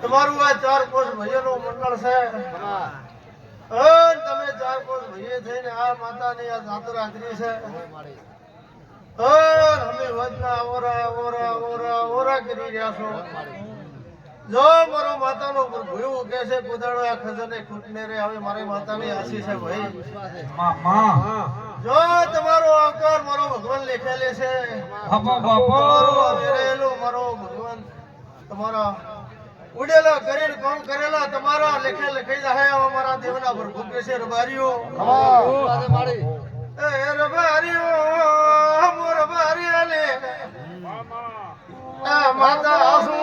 તમારું આ ચાર કોસ ભાઈઓનું મંડળ છે. તમે ચાર કોષ ભાઈએ થઈને આ માતાની આ જાતરા હાજરી છે અમે વચના ઓરા ઓરા ઓરા ઓરા કરી રહ્યા છો. જો મારો માતાનો ભૂયું કે છે કુદાડો આ ખજાને ખૂટને રે હવે મારી માતાની આશી છે ભાઈ. માં માં. જો તમારો આકાર મારો ભગવાન લેખેલે છે. આપો બાપા. વેરેલો મારો ભગવાન. તમારા ઉડેલા કરીને કામ કરેલા તમારા લેખે લખાઈ જાય અમારા મારા દેવના પર ભૂકે છે રબારીઓ. એ રબારીઓ મોર રબારી આલે આ માતા આસુ.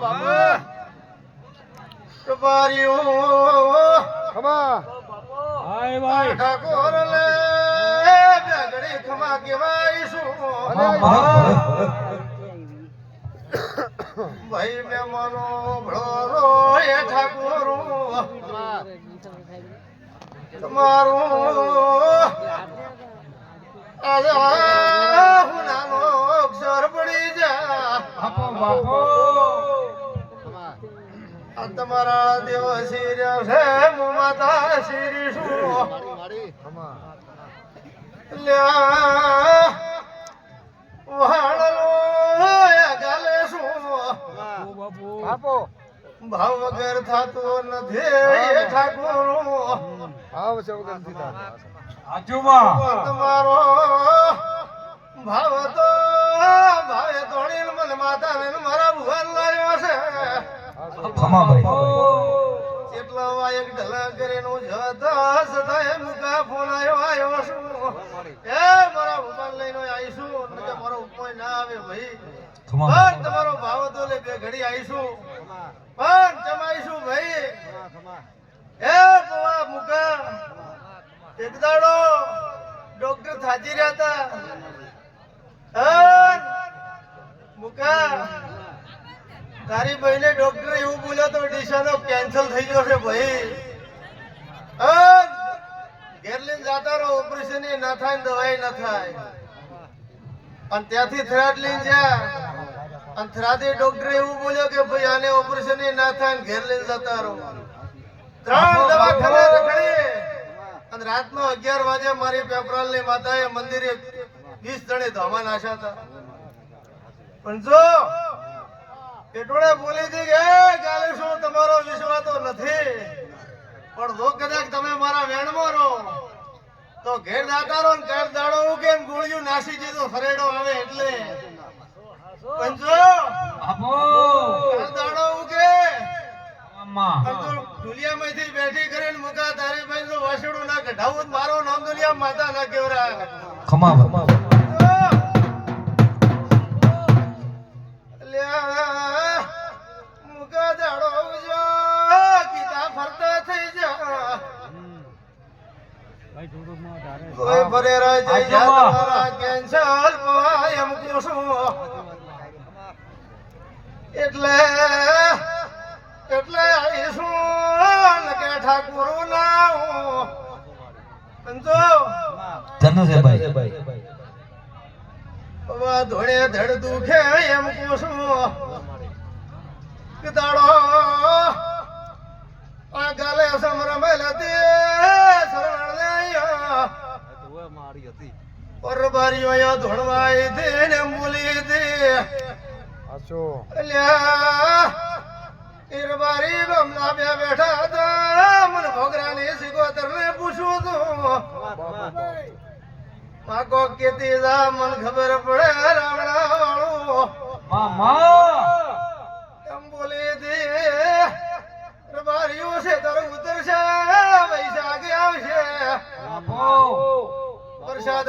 ભાઈ. ઠાકોર લે બેગડી ખમા કેવાય છું. ભાઈ મે મનો ભળો એ ઠાકોર. તમારું. તમારા દેવ શિર છે? માતા શિરી છું. લ્યા વહાણલો ગાલે છું. આપો ભાવ વગર થતો નથી ઠાકોર આજુમાં તમારો ભાવ તો ભાવે તોડીને મને માતાને ને મારા ભુવાન લાવ્યો છે. ખમા ભાઈ એટલા ઢલા કરીને જતા સદાય મુકા ફોન આવ્યો આવ્યો છું એ મારા ભુવન લઈને આવીશું નકર મારો ઉપમય ના આવે ભાઈ. પણ તમારો ભાવ તો લે બે ઘડી આવીશું. પણ જમાઈશું ભાઈ. એ બવા મુકા એક દાડો ડોક્ટર થાજી રહ્યા હતા. મુકા તારી બહેને ડોક્ટર એવું બોલ્યો તો ડિશાનો કેન્સલ થઈ ગયો છે ભાઈ. ઘેર લઈને જાતા રહો ઓપરેશન એ ના થાય ને દવાઈ ના થાય. અને ત્યાંથી થરાદ લઈને જ્યાં, અને થરાદી ડોક્ટર એવું બોલ્યો કે ભાઈ આને ઓપરેશન એ ના થાય ને ઘેર લઈને જતા રહો. ત્રણ દવાખાના રખડી અને રાતનો અગિયાર વાગે મારી પેપરાલની માતાએ મંદિરે વીસ જણે ધોમા નાખ્યા હતા. પણ જો એટલોડે બોલી હતી કે "એ, કાલે શું તમારો વિશ્વાસ તો નથી. પણ જો કદાચ તમે મારા વેણમાં રહો. તો ઘેર દાતારો ને ઘેર દાડો હું ગોળિયું નાસી જીધું ફરેડો આવે એટલે. પંજો આપો ઘેર દાડો તો દુનિયામાંથી બેઠી કરીને મુકા તારે ભાઈ વાસડું ના કઢાવું મારો નામ દુનિયા માતા ના કેવરા ખમા કેન્સલ પવાય એમ કહું છું. એટલે એટલે આવીશું કે ઠાકુર ભાઈ. ધોળે ધડ દુખે એમ કહું છું કે દાડો પરબારીઓ યા ધોળવાઈ દે ને મૂલી દે. અલ્યા ઈરબારી બમના બે બેઠા હતા. મને ભોગરાની સિકોતર ને પૂછું તું. માકો કેતી જા મન ખબર પડે રાવણા વાળું મામા એમ બોલી દે રબારીઓ છે તારું ઉતરશે પૈસા બાપો વરસાદ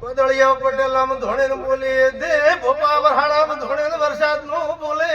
કોદળિયા પટેલ આમ ધોણે બોલે દે ભોપા વરહાડા ધોણે વરસાદનું બોલે.